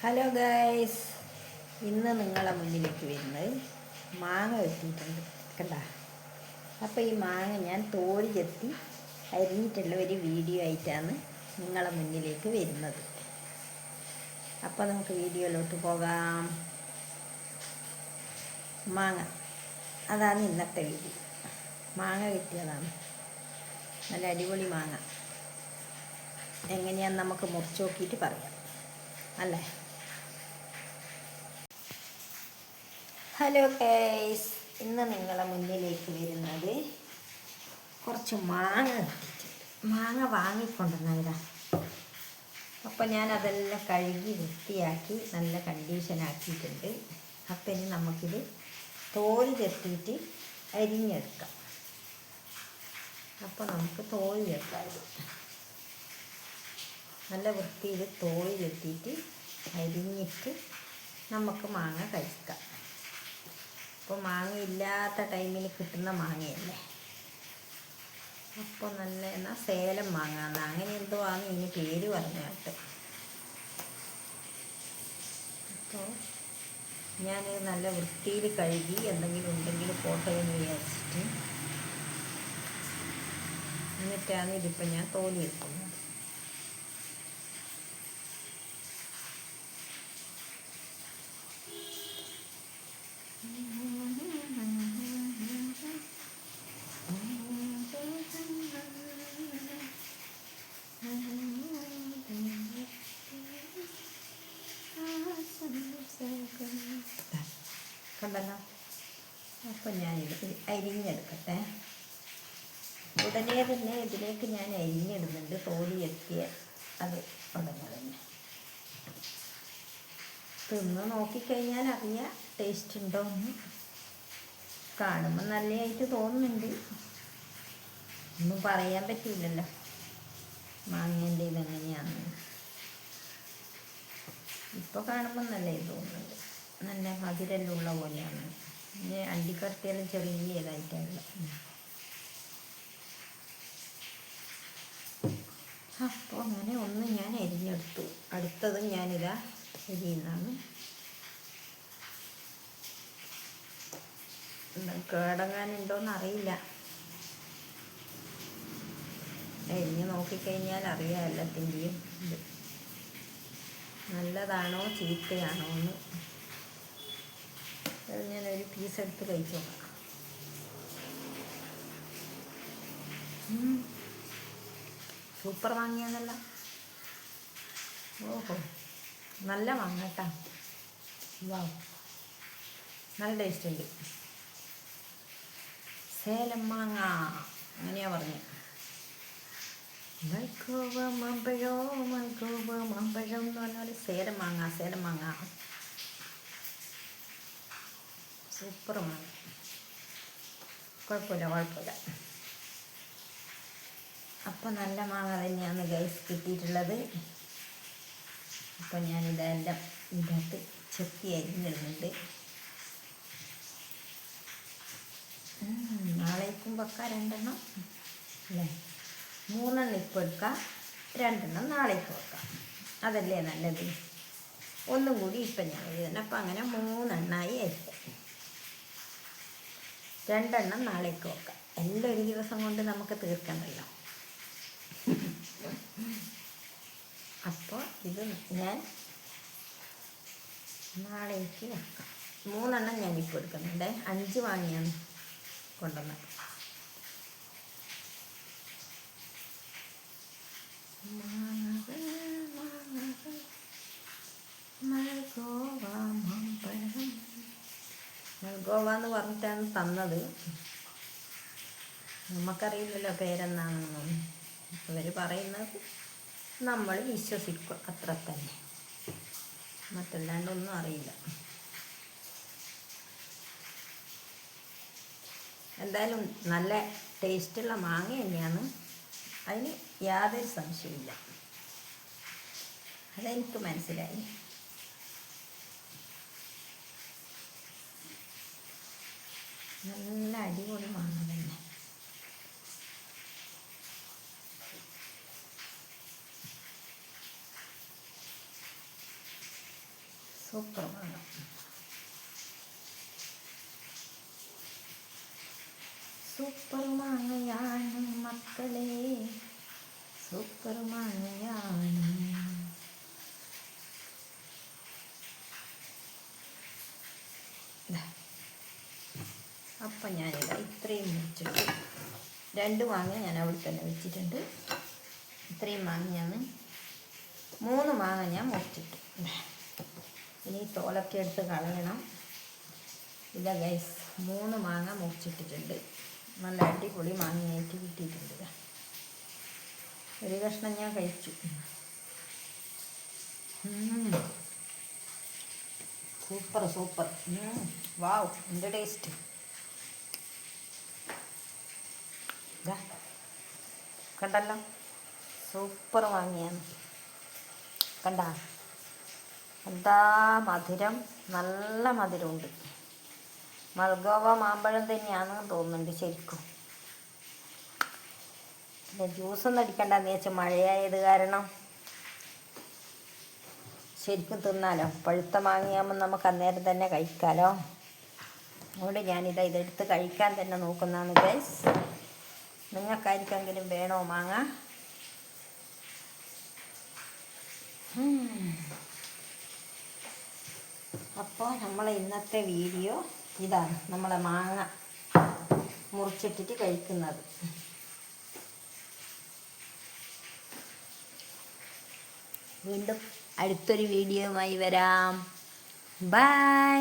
Hello guys ഇന്ന് നിങ്ങളെ മുന്നിലേക്ക് വരുന്നത് മാങ്ങ വെട്ടിയിട്ടുണ്ട്. കണ്ട? അപ്പോൾ ഈ മാങ്ങ ഞാൻ തോൽ ചെത്തി അരിഞ്ഞിട്ടുള്ള ഒരു വീഡിയോ ആയിട്ടാണ് നിങ്ങളെ മുന്നിലേക്ക് വരുന്നത്. അപ്പോൾ നമുക്ക് വീഡിയോയിലോട്ട് പോകാം. മാങ്ങ. അതാണ് ഇന്നത്തെ വീഡിയോ മാങ്ങ കിട്ടിയതാണ്. നല്ല അടിപൊളി മാങ്ങ. എങ്ങനെയാന്ന് നമുക്ക് മുറിച്ച് നോക്കിയിട്ട് പറയാം. അല്ലേ? ഹലോ ഗൈസ് ഇന്ന് നിങ്ങളെ മുന്നിലേക്ക് വരുന്നത് കുറച്ച് മാങ്ങ മാങ്ങ വാങ്ങിക്കൊണ്ടുവന്നവരാ. അപ്പോൾ ഞാൻ അതെല്ലാം കഴുകി വൃത്തിയാക്കി നല്ല കണ്ടീഷൻ ആക്കിയിട്ടുണ്ട്. അപ്പം ഇനി നമുക്കിത് തോൽ ചെത്തിയിട്ട് അരിഞ്ഞെടുക്കാം. അപ്പോൾ നമുക്ക് തോൽ ചെത്താം. നല്ല വൃത്തിയിൽ തോൽ ചെത്തിയിട്ട് അരിഞ്ഞിട്ട് നമുക്ക് മാങ്ങ കഴിക്കാം. അപ്പോൾ മാങ്ങ ഇല്ലാത്ത ടൈമിൽ കിട്ടുന്ന മാങ്ങയല്ലേ? അപ്പോൾ നല്ല എന്നാൽ സേലം മാങ്ങ അങ്ങനെ എന്തോ ആണ് ഇതിന് പേര് പറഞ്ഞു കേട്ട്. അപ്പോൾ ഞാൻ നല്ല വൃത്തിയിൽ കഴുകി എന്തെങ്കിലും ഉണ്ടെങ്കിൽ പോട്ടെ എന്ന് വിചാരിച്ചിട്ട്. എന്നിട്ടാണ് ഇതിപ്പോൾ ഞാൻ തോലി വെക്കുന്നത് കണ്ടല്ലോ അപ്പം ഞാനിത് അരിഞ്ഞെടുക്കട്ടെ. ഉടനെ തന്നെ ഇതിലേക്ക് ഞാൻ അരിഞ്ഞിടുന്നുണ്ട്. തോലി എത്തിയ അത് ഉടനെ തന്നെ. തിന്ന് നോക്കിക്കഴിഞ്ഞാൽ അറിയാം ടേസ്റ്റ് ഉണ്ടോ എന്ന്. കാണുമ്പോൾ നല്ലതായിട്ട് തോന്നുന്നുണ്ട്. ഒന്നും പറയാൻ പറ്റില്ലല്ലോ മാങ്ങേന്റെ ഇതെങ്ങനെയാണെന്ന് ഇപ്പോൾ കാണുമ്പോൾ നല്ലതായി തോന്നുന്നുണ്ട്. നല്ല മധുരമെല്ലാം ഉള്ള പോലെയാണ്. പിന്നെ അണ്ടിക്കട്ടിയെല്ലാം ചെറിയ ഇതായിട്ടുള്ള അപ്പോൾ അങ്ങനെ ഒന്ന് ഞാൻ അരിഞ്ഞെടുത്തു. അടുത്തതും ഞാനിതാ അരിയുന്നതാണ്. കേടങ്ങാനുണ്ടോയെന്ന് അറിയില്ല. അരിഞ്ഞ് നോക്കിക്കഴിഞ്ഞാൽ അറിയാം എല്ലാത്തിന്റെയും നല്ലതാണോ ചീത്തയാണോ എന്ന്. എടുത്ത് കഴിച്ചു നോക്കാം. സൂപ്പർ വാങ്ങിയെന്നല്ല ഓഹോ. നല്ല വാങ്ങട്ടാ വാവ്. നല്ല ടേസ്റ്റ് ഉണ്ട് സേലം മാങ്ങ. അങ്ങനെയാ പറഞ്ഞു. മമ്പഴോ മാമ്പഴം എന്ന് പറഞ്ഞാൽ സേലം മാങ്ങ സേലം മാങ്ങ. സൂപ്പർ മാങ്ങ കുഴപ്പമില്ല കുഴപ്പമില്ല. അപ്പം നല്ല മാങ്ങ തന്നെയാണ് ഗൈസ് കിട്ടിയിട്ടുള്ളത്. അപ്പം ഞാനിതെല്ലാം ഇതിനകത്ത് ചെത്തി അരിഞ്ഞിടുന്നുണ്ട്. നാളേക്കും വെക്കാം രണ്ടെണ്ണം? അല്ലേ? മൂന്നെണ്ണം ഇപ്പോൾ എടുക്കാം. രണ്ടെണ്ണം നാളേക്ക് വെക്കാം. അതല്ലേ നല്ലത്. ഒന്നും കൂടി ഇപ്പം ഞാൻ എഴുതണം അപ്പം അങ്ങനെ മൂന്നെണ്ണമായി ആയിരിക്കും രണ്ടെണ്ണം നാളേക്ക് വെക്കാം. എല്ലാം ഒരു ദിവസം കൊണ്ട് നമുക്ക് തീർക്കണ്ടല്ലോ. അപ്പോൾ ഇത് ഞാൻ നാളേക്ക് വെക്കാം. മൂന്നെണ്ണം ഞാനിപ്പോൾ എടുക്കുന്നുണ്ട്. അഞ്ച് വാങ്ങിയാണ് കൊണ്ടുവന്നത്. മാങ്ങകൾ, മാങ്ങകൾ, മൽഗോവ മാമ്പഴം. മൽഗോവ എന്ന് പറഞ്ഞിട്ടാണ് തന്നത്. നമുക്കറിയില്ലല്ലോ പേരെന്താണെന്നും. അവർ പറയുന്നത് നമ്മൾ വിശ്വസിക്കും അത്ര തന്നെ. മറ്റല്ലാണ്ടൊന്നും അറിയില്ല. എന്തായാലും നല്ല ടേസ്റ്റുള്ള മാങ്ങ തന്നെയാണ്. അതിന് യാതൊരു സംശയമില്ല അതെനിക്ക് മനസ്സിലായി. നല്ല അടിപൊളി മാങ്ങ തന്നെ. സൂപ്പർ മാങ്ങ. സൂപ്പർ മാങ്ങയാണ് മക്കളെ സൂപ്പർ മാങ്ങയാണ് ദാ. അപ്പം ഞാനിതാ ഇത്രയും വെച്ചിട്ട് രണ്ട് മാങ്ങ ഞാൻ അവിടെ തന്നെ വെച്ചിട്ടുണ്ട് ഇത്രയും മാങ്ങയാണ് മൂന്ന് മാങ്ങ ഞാൻ മുറിച്ചിട്ടു. ഇനി തോലൊക്കെ എടുത്ത് കളയണം ഇല്ല ഗൈസ് മൂന്ന് മാങ്ങ മുറിച്ചിട്ടിട്ടുണ്ട് നല്ല അടിപൊളി മാങ്ങയായിട്ട് കിട്ടിയിട്ടുണ്ട്. ഒരു കഷ്ണം ഞാൻ കഴിച്ചു. Super super. വാവ് എന്റെ ടേസ്റ്റ് കണ്ടല്ലോ? സൂപ്പർ വാങ്ങിയാണ്. കണ്ട? എന്താ മധുരം? നല്ല മധുരമുണ്ട്. മൽഗോവ മാമ്പഴം തന്നെയാണെന്ന് തോന്നുന്നുണ്ട് ശരിക്കും. പിന്നെ ജ്യൂസൊന്നും അടിക്കണ്ടെന്ന് വെച്ചാൽ മഴയായത് കാരണം ശരിക്കും തിന്നാലോ? പഴുത്ത മാങ്ങയാകുമ്പോൾ നമുക്ക് അന്നേരം തന്നെ കഴിക്കാലോ? അതുകൊണ്ട് ഞാനിതാ ഇതെടുത്ത് കഴിക്കാൻ തന്നെ നോക്കുന്നതാണ് ഗൈസ് നിങ്ങൾക്കാർക്കെങ്കിലും വേണോ മാങ്ങ? അപ്പോൾ നമ്മളെ ഇന്നത്തെ വീഡിയോ ഇതാണ്. നമ്മളെ മാങ്ങ മുറിച്ചിട്ടിട്ട് കഴിക്കുന്നത്. വീണ്ടും അടുത്തൊരു വീഡിയോയുമായി വരാം. ബൈ